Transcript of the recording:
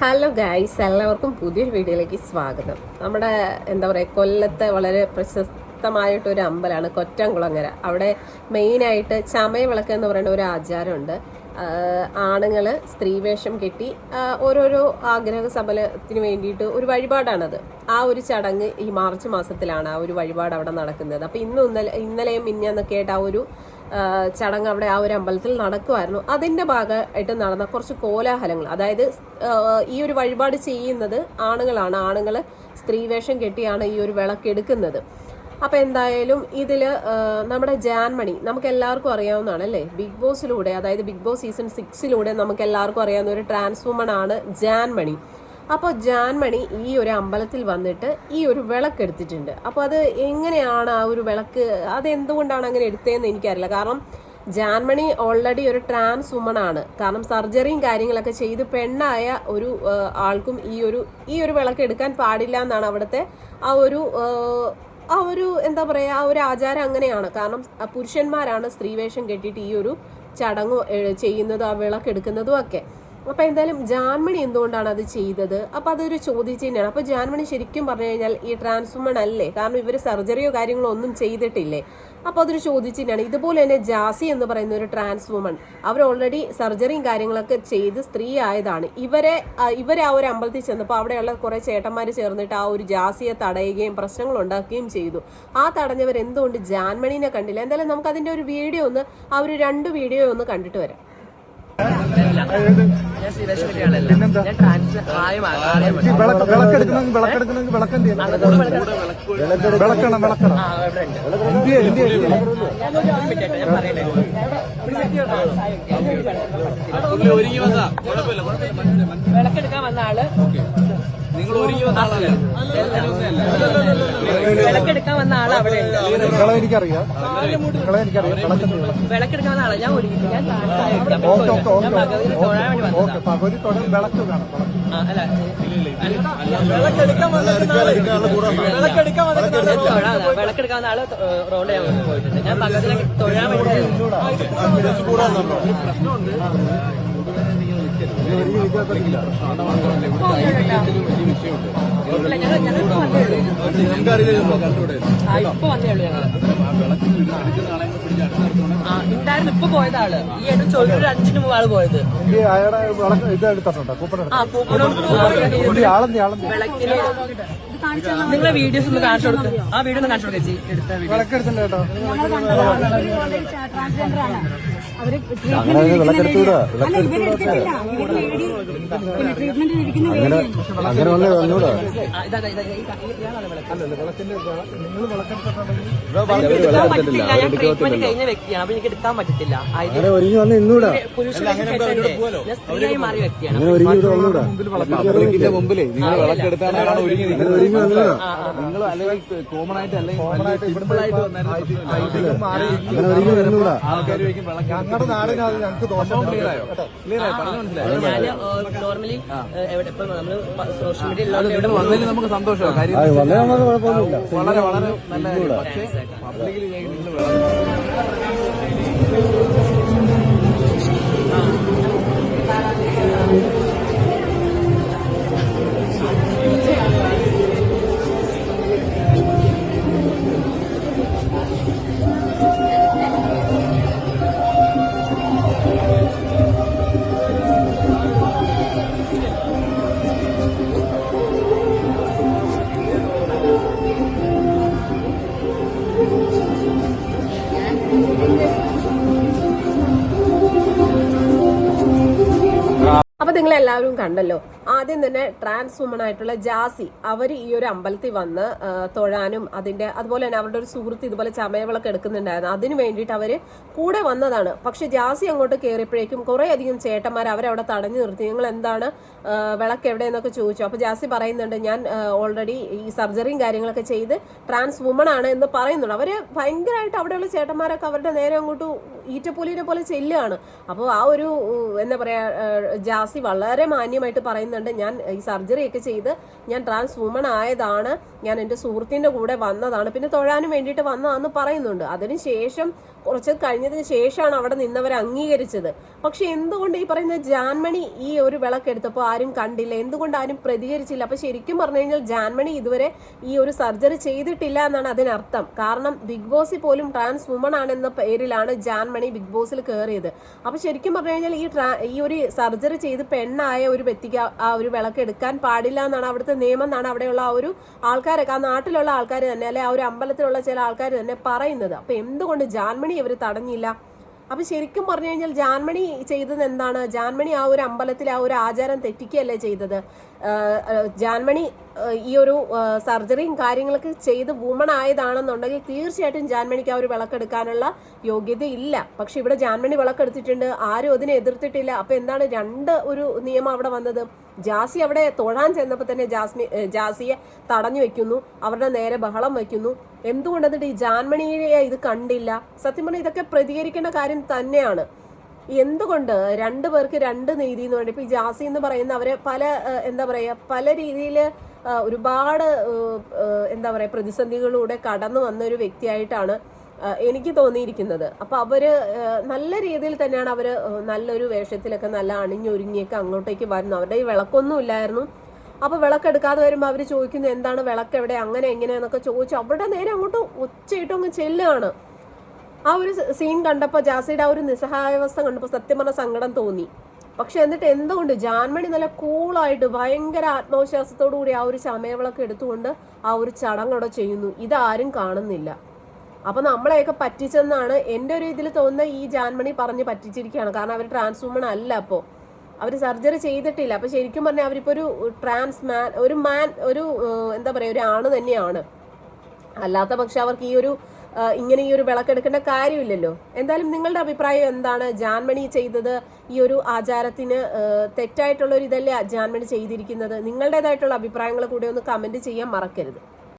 Hello guys എല്ലാവർക്കും പുതിയൊരു വീഡിയോയിലേക്ക് സ്വാഗതം. നമ്മുടെ എന്താ പറയുക കൊല്ലത്തെ വളരെ പ്രശസ്തമായിട്ടൊരു അമ്പലമാണ് കൊറ്റംകുളങ്ങര. അവിടെ മെയിനായിട്ട് ചമയവിളക്ക് എന്ന് പറയുന്ന ഒരു ആചാരമുണ്ട്. ആണുങ്ങൾ സ്ത്രീവേഷം കെട്ടി ഓരോരോ ആഗ്രഹ സബലത്തിന് വേണ്ടിയിട്ട് ഒരു വഴിപാടാണത്. ആ ഒരു ചടങ്ങ് ഈ മാർച്ച് മാസത്തിലാണ് ആ ഒരു വഴിപാട് അവിടെ നടക്കുന്നത്. അപ്പോൾ ഇന്നും ഇന്നലെ ഇന്നലെയും മിഞ്ഞന്നൊക്കെ ആയിട്ട് ആ ഒരു ചടങ്ങ് അവിടെ ആ ഒരു അമ്പലത്തിൽ നടക്കുമായിരുന്നു അതിന്റെ ഭാഗമായിട്ട് നടന്ന കുറച്ച് കോലാഹലങ്ങൾ. അതായത് ഈ ഒരു വഴിപാട് ചെയ്യുന്നത് ആണുങ്ങളാണ്. ആണുങ്ങൾ സ്ത്രീവേഷം കെട്ടിയാണ് ഈ ഒരു വിളക്കെടുക്കുന്നത് അപ്പോൾ എന്തായാലും ഇതിൽ നമ്മുടെ ജാൻമണി നമുക്ക് എല്ലാവർക്കും അറിയാവുന്നതാണ് അല്ലേ ബിഗ് ബോസിലൂടെ അതായത് ബിഗ് ബോസ് സീസൺ സിക്സിലൂടെ നമുക്ക് എല്ലാവർക്കും അറിയാവുന്ന ഒരു ട്രാൻസ്വുമൺ ആണ് ജാൻമണി. അപ്പോൾ ജാൻമണി ഈ ഒരു അമ്പലത്തിൽ വന്നിട്ട് ഈ ഒരു വിളക്ക് എടുത്തിട്ടുണ്ട്. അപ്പോൾ അത് എങ്ങനെയാണ് ആ ഒരു വിളക്ക് അത് എന്തുകൊണ്ടാണ് അങ്ങനെ എടുത്തതെന്ന് എനിക്കറിയില്ല. കാരണം ജാൻമണി ഓൾറെഡി ഒരു ട്രാൻസ് വുമൺ ആണ്. കാരണം സർജറിയും കാര്യങ്ങളൊക്കെ ചെയ്ത് പെണ്ണായ ഒരു ആൾക്കും ഈ ഒരു ഈ ഒരു വിളക്ക് എടുക്കാൻ പാടില്ല എന്നാണ് അവിടുത്തെ ആ ഒരു ആ, ഒരു എന്താ പറയുക ആ ഒരു ആചാരം അങ്ങനെയാണ്. കാരണം പുരുഷന്മാരാണ് സ്ത്രീവേഷം കെട്ടിയിട്ട് ഈ ഒരു ചടങ്ങ് ചെയ്യുന്നതും ആ വിളക്കെടുക്കുന്നതും ഒക്കെ അപ്പൊ എന്തായാലും ജാൻമണി എന്തുകൊണ്ടാണ് അത് ചെയ്തത്? അപ്പൊ അതൊരു ചോദ്യചിഹ്നമാണ് അപ്പോൾ ജാൻമണി ശരിക്കും പറഞ്ഞു കഴിഞ്ഞാൽ ഈ ട്രാൻസ്വുമൺ അല്ലേ? കാരണം ഇവർ സർജറിയോ കാര്യങ്ങളോ ഒന്നും ചെയ്തിട്ടില്ലേ? അപ്പോൾ അതൊരു ചോദ്യചിഹ്നമാണ് ഇതുപോലെ തന്നെ ജാസി എന്ന് പറയുന്ന ഒരു ട്രാൻസ് വുമൺ അവർ ഓൾറെഡി സർജറിയും കാര്യങ്ങളൊക്കെ ചെയ്ത് സ്ത്രീ ആയതാണ്. ഇവരെ ഇവരെ ആ ഒരു അമ്പലത്തിൽ ചെന്നപ്പോൾ അവിടെയുള്ള കുറേ ചേട്ടന്മാർ ചേർന്നിട്ട് ആ ഒരു ജാസിയെ തടയുകയും പ്രശ്നങ്ങൾ ഉണ്ടാക്കുകയും ചെയ്തു. ആ തടഞ്ഞവർ എന്തുകൊണ്ട് ജാൻമണീനെ കണ്ടില്ല? എന്തായാലും നമുക്ക് അതിന്റെ ഒരു വീഡിയോ ഒന്ന് ആ ഒരു രണ്ട് വീഡിയോ ഒന്ന് കണ്ടിട്ട് വരാം. ഞാൻ ശ്രീവേഷം കെട്ടിയാളല്ല ഞാൻ ട്രാൻസ് ആയും ആയും ഈ വിളക്ക് വിളക്കെടുക്കണമെങ്കിൽ വിളക്ക് വിളക്കെന്ത് ചെയ്യണം? വിളക്കണം വിളക്കണം ആ ഇവിടെ ഉണ്ട്. ഇന്ത്യ ഇന്ത്യ ഇന്ത്യ ഞാനൊരു ഒരു മിനിറ്റ് ആയിട്ട് ഞാൻ പറയട്ടെ വിളക്കെടുക്കാൻ വന്ന ആൾ നിങ്ങൾ ഒരുങ്ങി വന്ന ആളല്ലേ വിളക്കെടുക്കാൻ വന്ന ആൾ അവിടെ നിങ്ങളെ എനിക്കറിയാം നിങ്ങളെ എനിക്കറിയാം വിളക്കെടുക്കാൻ വന്ന ആൾ ഞാൻ ഒരുങ്ങി ഞാൻ ഓക്കെ ഓക്കെ ഓക്കെ ഞാൻ ഭഗവതിനെ തൊഴാൻ വേണ്ടി ഓക്കെ പകുതി തൊഴിൽ വിളക്ക് വേണം അല്ല തൊഴാൻ വിളക്കെടുക്കാൻ വന്ന ആൾ റോഡ് ചെയ്യാൻ പോയിട്ടുണ്ട്. ഞാൻ ഭഗവതിനെ തൊഴാൻ വേണ്ടി ഇപ്പൊ വന്നേ ഉള്ളൂ ഞങ്ങൾ ഉണ്ടായിരുന്നു ഇപ്പൊ പോയത് ആൾ ഈ എന്നെ ചോദിച്ചൊരു അഞ്ചിന് മുമ്പ് ആൾ പോയത് ആ ആളെന്തി വിളക്കിന് നിങ്ങളെ വീഡിയോസ് ഒന്ന് കാണിച്ചു കൊടുക്കും ആ വീഡിയോ ഒന്ന് കാണിച്ചു കൊടുക്കും ചേച്ചി എടുത്ത വീഡിയോ കേട്ടോ ട്രാൻസ്ജെൻഡറാണ് അവർ ഇരിക്കുന്ന അങ്ങനെ വന്നേ ഞാൻ ട്രീറ്റ്മെന്റ് കഴിഞ്ഞ വ്യക്തിയാണ്. അപ്പൊ എനിക്ക് എടുക്കാൻ പറ്റത്തില്ല. ആയത് ഒരുങ്ങി വന്ന ഇന്നൂടാ സ്ത്രീയായി മാറിയ വ്യക്തിയാണ്. ഒരുങ്ങി ഇവിടെ വന്നൂടാ പബ്ലിക്കിന്റെ മുമ്പിലേ. നിങ്ങൾ വിളക്കെടുത്താണ് ഒരുങ്ങി നിൽക്കുന്നത് ഒരുങ്ങി വന്നൂടാ നിങ്ങൾ അല്ലെങ്കിൽ കോമൺ ആയിട്ട് അല്ലെങ്കിൽ സിമ്പിൾ ആയിട്ട് വന്നായിരുന്നു അങ്ങനെ ഒരുങ്ങി വരുന്നൂടാ ആൾക്കാർ വയ്ക്കും ഞങ്ങളുടെ നാടിനാണ് ഞങ്ങൾക്ക് ദോഷം ക്ലിയർ ആയോ? പറഞ്ഞു മനസ്സിലായോ? ഞാൻ നോർമലി എവിടെ ഇപ്പൊ നമ്മൾ സോഷ്യൽ മീഡിയ ഉള്ളതുകൊണ്ട് എവിടെ വന്നതിൽ നമുക്ക് സന്തോഷമാണ് കാര്യം വന്നേ വളരെ വളരെ നല്ല പക്ഷേ പബ്ലിക്കിൽ നിങ്ങൾ നിങ്ങൾ എല്ലാവരും കണ്ടല്ലോ. ആദ്യം തന്നെ ട്രാൻസ് വുമൺ ആയിട്ടുള്ള ജാസി അവർ ഈ ഒരു അമ്പലത്തിൽ വന്ന് തൊഴാനും അതിന്റെ അതുപോലെ തന്നെ അവരുടെ ഒരു സുഹൃത്ത് ഇതുപോലെ ചമയവിളക്ക് എടുക്കുന്നുണ്ടായിരുന്നു. അതിന് വേണ്ടിയിട്ട് അവർ കൂടെ വന്നതാണ്. പക്ഷെ ജാസി അങ്ങോട്ട് കയറിയപ്പോഴേക്കും കുറെ അധികം ചേട്ടന്മാർ അവരവിടെ തടഞ്ഞു നിർത്തി. നിങ്ങൾ എന്താണ് വിളക്ക് എവിടെയെന്നൊക്കെ ചോദിച്ചു. അപ്പോൾ ജാസി പറയുന്നുണ്ട് ഞാൻ ഓൾറെഡി ഈ സർജറിയും കാര്യങ്ങളൊക്കെ ചെയ്ത് ട്രാൻസ് വുമൺ ആണ് എന്ന് പറയുന്നുണ്ട്. അവർ ഭയങ്കരമായിട്ട് അവിടെയുള്ള ചേട്ടന്മാരൊക്കെ അവരുടെ നേരെ അങ്ങോട്ട് ഈറ്റപ്പൂലിനെ പോലെ ചെല്ലുകയാണ്. അപ്പോൾ ആ ഒരു എന്താ പറയാ ജാസി വളരെ മാന്യമായിട്ട് പറയുന്നുണ്ട് ഞാൻ ഈ സർജറി ഒക്കെ ചെയ്ത് ഞാൻ ട്രാൻസ് വുമൺ ആയതാണ് ഞാൻ എന്റെ സുഹൃത്തിന്റെ കൂടെ വന്നതാണ് പിന്നെ തൊഴാനും വേണ്ടിയിട്ട് വന്നതാണെന്ന് പറയുന്നുണ്ട്. അതിനുശേഷം കുറച്ച് കഴിഞ്ഞതിന് ശേഷമാണ് അവിടെ നിന്നവർ അംഗീകരിച്ചത്. പക്ഷെ എന്തുകൊണ്ട് ഈ പറയുന്ന ജാൻമണി ഈ ഒരു വിളക്കെടുത്തപ്പോൾ ആരും കണ്ടില്ല? എന്തുകൊണ്ട് ആരും പ്രതികരിച്ചില്ല? അപ്പൊ ശരിക്കും പറഞ്ഞു കഴിഞ്ഞാൽ ജാൻമണി ഇതുവരെ ഈ ഒരു സർജറി ചെയ്തിട്ടില്ല എന്നാണ് അതിനർത്ഥം. കാരണം ബിഗ് ബോസിൽ പോലും ട്രാൻസ് വുമൺ ആണെന്ന പേരിലാണ് ജാൻമണി ബിഗ് ബോസിൽ കയറിയത്. അപ്പൊ ശരിക്കും പറഞ്ഞു കഴിഞ്ഞാൽ ഈ ട്രാ ഈ ഒരു സർജറി ചെയ്ത് പെണ്ണായ ഒരു വ്യക്തിക്ക് ആ- ഒരു വിളക്കെടുക്കാൻ പാടില്ല എന്നാണ് അവിടുത്തെ നിയമം എന്നാണ് അവിടെയുള്ള ആ ഒരു ആൾക്കാരൊക്കെ ആ നാട്ടിലുള്ള ആൾക്കാർ തന്നെ അല്ലെ ആ ഒരു അമ്പലത്തിലുള്ള ചില ആൾക്കാർ തന്നെ പറയുന്നത്. അപ്പൊ എന്തുകൊണ്ട് ജാൻമണി ഇവർ തടഞ്ഞില്ല. അപ്പം ശരിക്കും പറഞ്ഞു കഴിഞ്ഞാൽ ജാൻമണി ചെയ്തത് എന്താണ്? ജാൻമണി ആ ഒരു അമ്പലത്തിൽ ആ ഒരു ആചാരം തെറ്റിക്കുകയല്ലേ ചെയ്തത്? ജാൻമണി ഈ ഒരു സർജറിയും കാര്യങ്ങളൊക്കെ ചെയ്ത് വുമൺ ആയതാണെന്നുണ്ടെങ്കിൽ തീർച്ചയായിട്ടും ജാൻമണിക്ക് ആ ഒരു വിളക്കെടുക്കാനുള്ള യോഗ്യത ഇല്ല പക്ഷെ ഇവിടെ ജാൻമണി വിളക്കെടുത്തിട്ടുണ്ട്. ആരും അതിനെ എതിർത്തിട്ടില്ല. അപ്പൊ എന്താണ് രണ്ട് ഒരു നിയമം അവിടെ വന്നത്? ജാസി അവിടെ തൊഴാൻ ചെന്നപ്പോൾ തന്നെ ജാസ്മി ജാസിയെ തടഞ്ഞു വെക്കുന്നു. അവരുടെ നേരെ ബഹളം വയ്ക്കുന്നു എന്തുകൊണ്ടെന്നിട്ട് ഈ ജാൻമണിയെ ഇത് കണ്ടില്ല? സത്യം പറഞ്ഞാൽ ഇതൊക്കെ പ്രതികരിക്കേണ്ട കാര്യം തന്നെയാണ്. എന്തുകൊണ്ട് രണ്ടു പേർക്ക് രണ്ട് നീതി എന്ന് പറയുന്നത് ഇപ്പൊ ഈ ജാസി എന്ന് പറയുന്ന അവരെ പല എന്താ പറയുക പല രീതിയിൽ ഒരുപാട് എന്താ പറയുക പ്രതിസന്ധികളിലൂടെ കടന്നു വന്ന ഒരു വ്യക്തിയായിട്ടാണ് എനിക്ക് തോന്നിയിരിക്കുന്നത്. അപ്പൊ അവർ നല്ല രീതിയിൽ തന്നെയാണ് അവർ നല്ലൊരു വേഷത്തിലൊക്കെ നല്ല അണിഞ്ഞൊരുങ്ങിയൊക്കെ അങ്ങോട്ടേക്ക് വരുന്നു. അവരുടെ ഈ വിളക്കൊന്നും ഇല്ലായിരുന്നു. അപ്പൊ വിളക്കെടുക്കാതെ വരുമ്പോൾ അവർ ചോദിക്കുന്നു എന്താണ് വിളക്ക് എവിടെ അങ്ങനെ എങ്ങനെയാന്നൊക്കെ ചോദിച്ചു അവിടെ നേരെ അങ്ങോട്ട് ഉച്ചയിട്ട് അങ്ങ് ചെല്ലുകയാണ്. ആ ഒരു സീൻ കണ്ടപ്പോൾ ജാസിയുടെ ആ ഒരു നിസ്സഹായാവസ്ഥ കണ്ടപ്പോൾ സത്യം പറഞ്ഞ സങ്കടം തോന്നി. പക്ഷെ എന്നിട്ട് എന്തുകൊണ്ട് ജാൻമണി നല്ല കൂളായിട്ട് ഭയങ്കര ആത്മവിശ്വാസത്തോടു കൂടി ആ ഒരു ചമയവിളക്ക് എടുത്തുകൊണ്ട് ആ ഒരു ചടങ്ങവിടെ ചെയ്യുന്നു. ഇതാരും കാണുന്നില്ല. അപ്പൊ നമ്മളെയൊക്കെ പറ്റിച്ചെന്നാണ് എന്റെ ഒരു ഇതിൽ തോന്നുന്ന ഈ ജാൻമണി പറഞ്ഞ് പറ്റിച്ചിരിക്കുകയാണ് കാരണം അവർ ട്രാൻസ് വുമൺ അല്ല അപ്പോൾ അവർ സർജറി ചെയ്തിട്ടില്ല. അപ്പോൾ ശരിക്കും പറഞ്ഞാൽ അവരിപ്പോൾ ഒരു ട്രാൻസ് മാൻ ഒരു മാൻ ഒരു എന്താ പറയാ ഒരു ആണ് തന്നെയാണ്. അല്ലാത്ത പക്ഷെ അവർക്ക് ഈ ഒരു ഇങ്ങനെ ഈ ഒരു വിളക്കെടുക്കേണ്ട കാര്യമില്ലല്ലോ. എന്തായാലും നിങ്ങളുടെ അഭിപ്രായം എന്താണ്? ജാൻമണി ചെയ്തത് ഈ ഒരു ആചാരത്തിന് തെറ്റായിട്ടുള്ള ഒരു ഇതല്ലേ ജാൻമണി ചെയ്തിരിക്കുന്നത്? നിങ്ങളുടേതായിട്ടുള്ള അഭിപ്രായങ്ങൾ കൂടെ ഒന്ന് കമന്റ് ചെയ്യാൻ മറക്കരുത്.